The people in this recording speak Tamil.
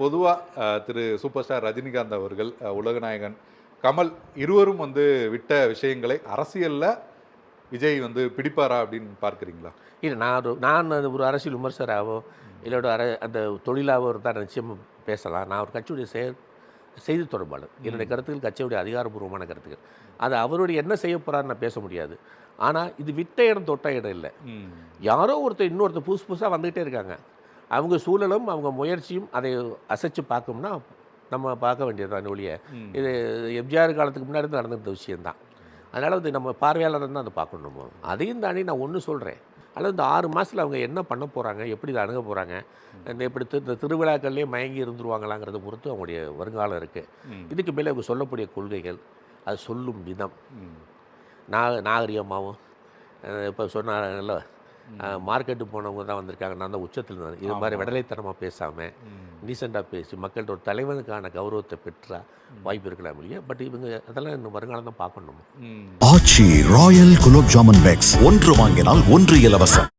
பொதுவாக திரு சூப்பர் ஸ்டார் ரஜினிகாந்த் அவர்கள் உலகநாயகன் கமல் இருவரும் வந்து விட்ட விஷயங்களை அரசியல்ல விஜய் வந்து பிடிப்பாரா அப்படின்னு பார்க்குறீங்களா? இல்லை நான் ஒரு நான் அது ஒரு அரசியல் விமர்சகராகவோ இல்லை ஒரு அர அந்த தொழிலாகவோ இருந்தால் நிச்சயம் பேசலாம். நான் ஒரு கட்சியுடைய செயல் செய்தி தொடர்பாளர். என்னுடைய கருத்துக்கள் கட்சியுடைய அதிகாரப்பூர்வமான கருத்துக்கள். அது அவருடைய என்ன செய்ய போகிறான்னு நான் பேச முடியாது. ஆனால் இது விட்ட இடம் தொட்ட இடம் இல்லை. யாரோ ஒருத்தர் இன்னொருத்தர் புதுசு புதுசாக வந்துகிட்டே இருக்காங்க. அவங்க சூழலும் அவங்க முயற்சியும் அதை அசைச்சு பார்க்கணும்னா நம்ம பார்க்க வேண்டியதுதான் ஒழிய. இது எம்ஜிஆர் காலத்துக்கு முன்னாடி இருந்து நடந்திருந்த விஷயம்தான் அதனால் வந்து நம்ம பார்வையாளர் தான் அதை பார்க்கணும். அதையும் தாண்டி நான் ஒன்று சொல்கிறேன் அல்லது இந்த ஆறு மாதத்தில் அவங்க என்ன பண்ண போகிறாங்க எப்படி இதை அணுக போகிறாங்க இந்த இப்படி தி- இந்த திருவிழாக்கள்லேயே மயங்கி இருந்துருவாங்களாங்கிறத பொறுத்து அவங்களுடைய வருங்காலம் இருக்குது. இதுக்கு மேலே அவங்க சொல்லக்கூடிய கொள்கைகள் அது சொல்லும் விதம். நாக நாகரிகமாகவும் இப்போ சொன்னாங்கல்ல மார்க்கெட்டு போனவங்க தான் வந்திருக்காங்க நான் தான் உச்சத்தில் இருந்தேன் இது மாதிரி. விடலைத்தனமாக பேசாமல். டீசெண்டாக பேசி மக்கள்கிட்ட ஒரு தலைவனுக்கான கௌரவத்தை பெற்றா வாய்ப்பு இருக்கலாம் இல்லையா பட் இவங்க அதெல்லாம் இன்னும் வருங்காலம் தான் பார்க்கணும். ஆச்சி ராயல் குலோப் ஜாமுன் பேக்ஸ் ஒன்று வாங்கினால் ஒன்று இலவசம்